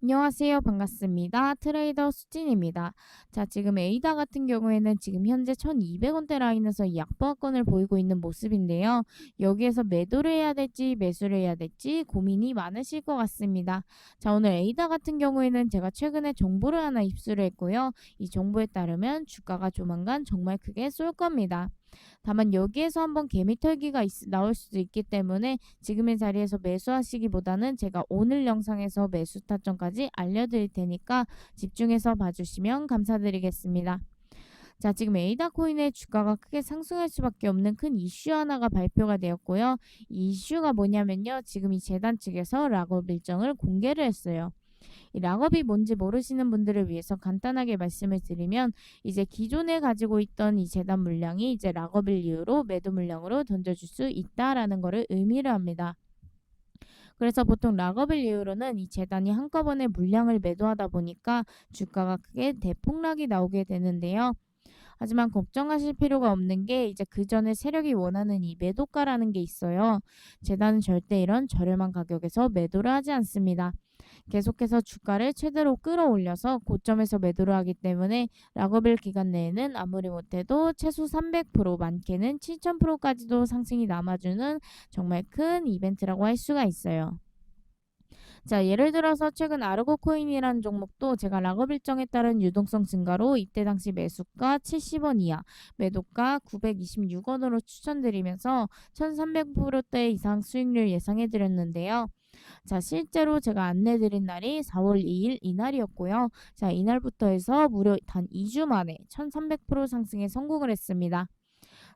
안녕하세요. 반갑습니다. 트레이더 수진입니다. 자, 지금 에이다 같은 경우에는 지금 현재 1200원대 라인에서 약보합권을 보이고 있는 모습인데요. 여기에서 매도를 해야 될지 매수를 해야 될지 고민이 많으실 것 같습니다. 자, 오늘 에이다 같은 경우에는 제가 최근에 정보를 하나 입수를 했고요. 이 정보에 따르면 주가가 조만간 정말 크게 쏠 겁니다. 다만 여기에서 한번 개미털기가 있, 나올 수도 있기 때문에 지금의 자리에서 매수하시기보다는 제가 오늘 영상에서 매수 타점까지 알려드릴 테니까 집중해서 봐주시면 감사드리겠습니다. 자, 지금 에이다 코인의 주가가 크게 상승할 수밖에 없는 큰 이슈 하나가 발표가 되었고요. 이 이슈가 뭐냐면요. 지금 이 재단 측에서 락업 일정을 공개를 했어요. 이 락업이 뭔지 모르시는 분들을 위해서 간단하게 말씀을 드리면 이제 기존에 가지고 있던 이 재단 물량이 이제 락업일 이후로 매도 물량으로 던져줄 수 있다라는 것을 의미를 합니다. 그래서 보통 락업일 이후로는 이 재단이 한꺼번에 물량을 매도하다 보니까 주가가 크게 대폭락이 나오게 되는데요. 하지만 걱정하실 필요가 없는 게 이제 그 전에 세력이 원하는 이 매도가라는 게 있어요. 재단은 절대 이런 저렴한 가격에서 매도를 하지 않습니다. 계속해서 주가를 최대로 끌어올려서 고점에서 매도를 하기 때문에 락업일 기간 내에는 아무리 못해도 최소 300% 많게는 7000%까지도 상승이 남아주는 정말 큰 이벤트라고 할 수가 있어요. 자, 예를 들어서 최근 아르고 코인이라는 종목도 제가 락업 일정에 따른 유동성 증가로 이때 당시 매수가 70원 이하, 매도가 926원으로 추천드리면서 1300%대 이상 수익률 예상해 드렸는데요. 자, 실제로 제가 안내드린 날이 4월 2일 이날이었고요. 자, 이날부터 해서 무려 단 2주 만에 1300% 상승에 성공을 했습니다.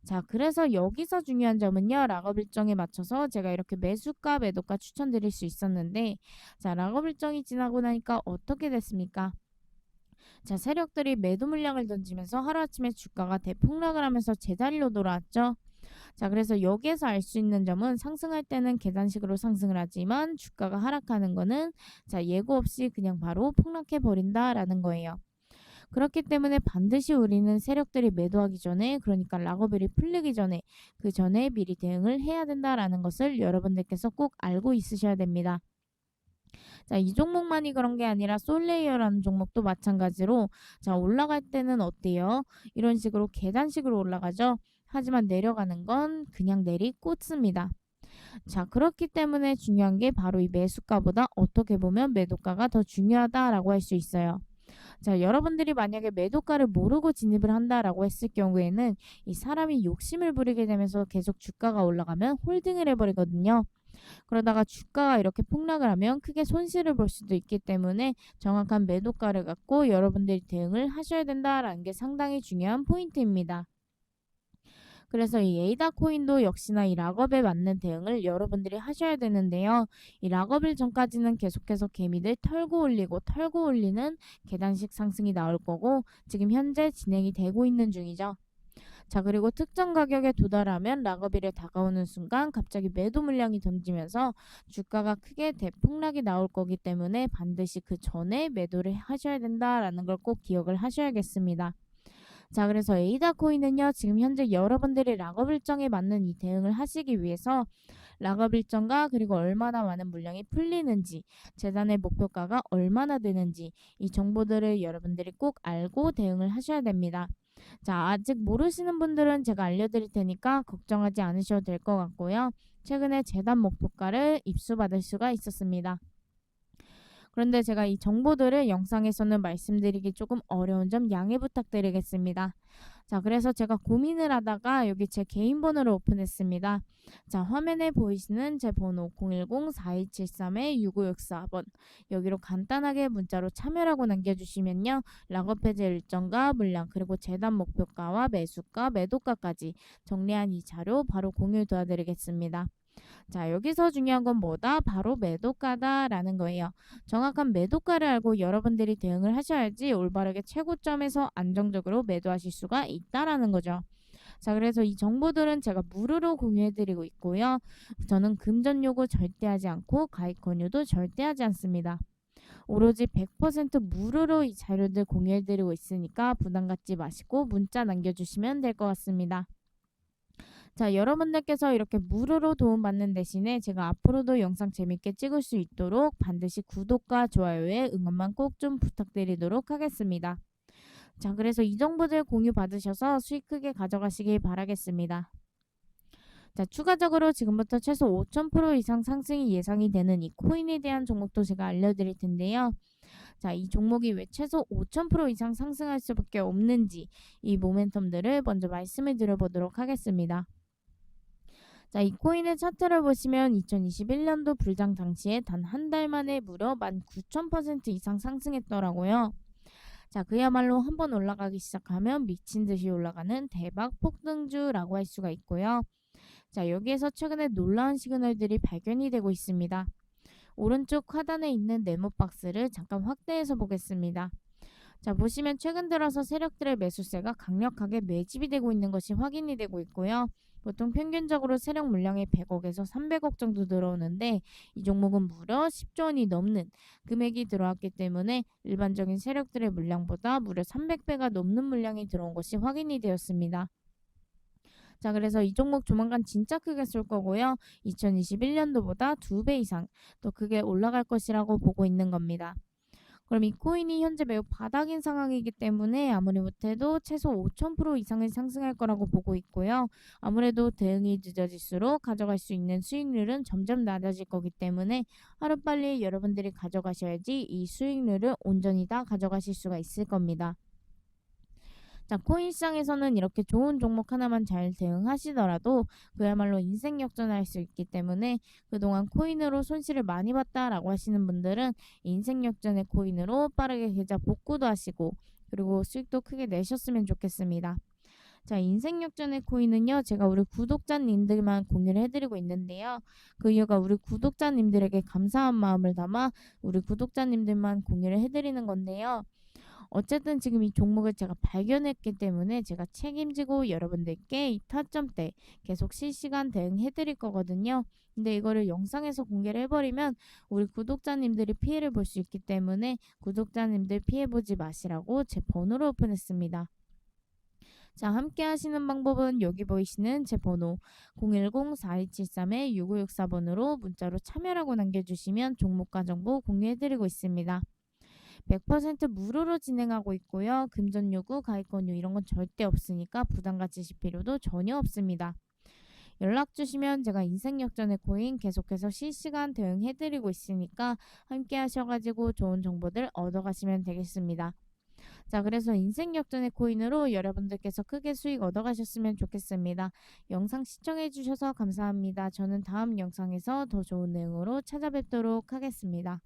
자, 그래서 여기서 중요한 점은요. 락업 일정에 맞춰서 제가 이렇게 매수가, 매도가 추천드릴 수 있었는데 자, 락업 일정이 지나고 나니까 어떻게 됐습니까? 자, 세력들이 매도 물량을 던지면서 하루아침에 주가가 대폭락을 하면서 제자리로 돌아왔죠. 자, 그래서 여기에서 알 수 있는 점은 상승할 때는 계단식으로 상승을 하지만 주가가 하락하는 거는 자, 예고 없이 그냥 바로 폭락해 버린다라는 거예요. 그렇기 때문에 반드시 우리는 세력들이 매도하기 전에 그러니까 락업일이 풀리기 전에 그 전에 미리 대응을 해야 된다라는 것을 여러분들께서 꼭 알고 있으셔야 됩니다. 자, 이 종목만이 그런 게 아니라 솔레이어라는 종목도 마찬가지로 자, 올라갈 때는 어때요? 이런 식으로 계단식으로 올라가죠. 하지만 내려가는 건 그냥 내리 꽂습니다. 자, 그렇기 때문에 중요한 게 바로 이 매수가보다 어떻게 보면 매도가가 더 중요하다라고 할 수 있어요. 자, 여러분들이 만약에 매도가를 모르고 진입을 한다라고 했을 경우에는 이 사람이 욕심을 부리게 되면서 계속 주가가 올라가면 홀딩을 해버리거든요. 그러다가 주가가 이렇게 폭락을 하면 크게 손실을 볼 수도 있기 때문에 정확한 매도가를 갖고 여러분들이 대응을 하셔야 된다라는 게 상당히 중요한 포인트입니다. 그래서 이 에이다 코인도 역시나 이 락업에 맞는 대응을 여러분들이 하셔야 되는데요. 이 락업일 전까지는 계속해서 개미들 털고 올리고 털고 올리는 계단식 상승이 나올 거고 지금 현재 진행이 되고 있는 중이죠. 자 그리고 특정 가격에 도달하면 락업일에 다가오는 순간 갑자기 매도 물량이 던지면서 주가가 크게 대폭락이 나올 거기 때문에 반드시 그 전에 매도를 하셔야 된다라는 걸 꼭 기억을 하셔야겠습니다. 자, 그래서 에이다 코인은요, 지금 현재 여러분들이 락업 일정에 맞는 이 대응을 하시기 위해서 락업 일정과 그리고 얼마나 많은 물량이 풀리는지, 재단의 목표가가 얼마나 되는지 이 정보들을 여러분들이 꼭 알고 대응을 하셔야 됩니다. 자, 아직 모르시는 분들은 제가 알려드릴 테니까 걱정하지 않으셔도 될 것 같고요. 최근에 재단 목표가를 입수받을 수가 있었습니다. 그런데 제가 이 정보들을 영상에서는 말씀드리기 조금 어려운 점 양해 부탁드리겠습니다. 자, 그래서 제가 고민을 하다가 여기 제 개인 번호를 오픈했습니다. 자, 화면에 보이시는 제 번호 010-4273-6564번 여기로 간단하게 문자로 참여라고 남겨주시면요. 락업 해제 일정과 물량 그리고 재단 목표가와 매수가, 매도가까지 정리한 이 자료 바로 공유 도와드리겠습니다. 자, 여기서 중요한 건 뭐다? 바로 매도가다라는 거예요. 정확한 매도가를 알고 여러분들이 대응을 하셔야지 올바르게 최고점에서 안정적으로 매도하실 수가 있다라는 거죠. 자, 그래서 이 정보들은 제가 무료로 공유해드리고 있고요. 저는 금전 요구 절대 하지 않고 가입 권유도 절대 하지 않습니다. 오로지 100% 무료로 이 자료들 공유해드리고 있으니까 부담 갖지 마시고 문자 남겨주시면 될 것 같습니다. 자, 여러분들께서 이렇게 무료로 도움받는 대신에 제가 앞으로도 영상 재밌게 찍을 수 있도록 반드시 구독과 좋아요에 응원만 꼭 좀 부탁드리도록 하겠습니다. 자, 그래서 이 정보들 공유 받으셔서 수익 크게 가져가시길 바라겠습니다. 자, 추가적으로 지금부터 최소 5,000% 이상 상승이 예상이 되는 이 코인에 대한 종목도 제가 알려드릴 텐데요. 자, 이 종목이 왜 최소 5,000% 이상 상승할 수밖에 없는지 이 모멘텀들을 먼저 말씀을 드려보도록 하겠습니다. 자, 이 코인의 차트를 보시면 2021년도 불장 당시에 단 한 달 만에 무려 19,000% 이상 상승했더라고요. 자, 그야말로 한 번 올라가기 시작하면 미친 듯이 올라가는 대박 폭등주라고 할 수가 있고요. 자, 여기에서 최근에 놀라운 시그널들이 발견이 되고 있습니다. 오른쪽 하단에 있는 네모 박스를 잠깐 확대해서 보겠습니다. 자, 보시면 최근 들어서 세력들의 매수세가 강력하게 매집이 되고 있는 것이 확인이 되고 있고요. 보통 평균적으로 세력 물량이 100억에서 300억 정도 들어오는데 이 종목은 무려 10조 원이 넘는 금액이 들어왔기 때문에 일반적인 세력들의 물량보다 무려 300배가 넘는 물량이 들어온 것이 확인이 되었습니다. 자, 그래서 이 종목 조만간 진짜 크게 쏠 거고요. 2021년도보다 2배 이상 또 크게 올라갈 것이라고 보고 있는 겁니다. 그럼 이 코인이 현재 매우 바닥인 상황이기 때문에 아무리 못해도 최소 5,000% 이상은 상승할 거라고 보고 있고요. 아무래도 대응이 늦어질수록 가져갈 수 있는 수익률은 점점 낮아질 거기 때문에 하루빨리 여러분들이 가져가셔야지 이 수익률을 온전히 다 가져가실 수가 있을 겁니다. 자, 코인 시장에서는 이렇게 좋은 종목 하나만 잘 대응하시더라도 그야말로 인생 역전할 수 있기 때문에 그동안 코인으로 손실을 많이 봤다라고 하시는 분들은 인생 역전의 코인으로 빠르게 계좌 복구도 하시고 그리고 수익도 크게 내셨으면 좋겠습니다. 자, 인생 역전의 코인은요, 제가 우리 구독자님들만 공유를 해드리고 있는데요. 그 이유가 우리 구독자님들에게 감사한 마음을 담아 우리 구독자님들만 공유를 해드리는 건데요. 어쨌든 지금 이 종목을 제가 발견했기 때문에 제가 책임지고 여러분들께 이 타점대 계속 실시간 대응해 드릴 거거든요. 근데 이거를 영상에서 공개를 해버리면 우리 구독자님들이 피해를 볼 수 있기 때문에 구독자님들 피해보지 마시라고 제 번호를 오픈했습니다. 자, 함께 하시는 방법은 여기 보이시는 제 번호 010-4273-6564번으로 문자로 참여라고 남겨주시면 종목과 정보 공유해드리고 있습니다. 100% 무료로 진행하고 있고요. 금전 요구, 가입 권유 이런 건 절대 없으니까 부담 가지실 필요도 전혀 없습니다. 연락 주시면 제가 인생 역전의 코인 계속해서 실시간 대응해 드리고 있으니까 함께 하셔 가지고 좋은 정보들 얻어 가시면 되겠습니다. 자, 그래서 인생 역전의 코인으로 여러분들께서 크게 수익 얻어 가셨으면 좋겠습니다. 영상 시청해 주셔서 감사합니다. 저는 다음 영상에서 더 좋은 내용으로 찾아뵙도록 하겠습니다.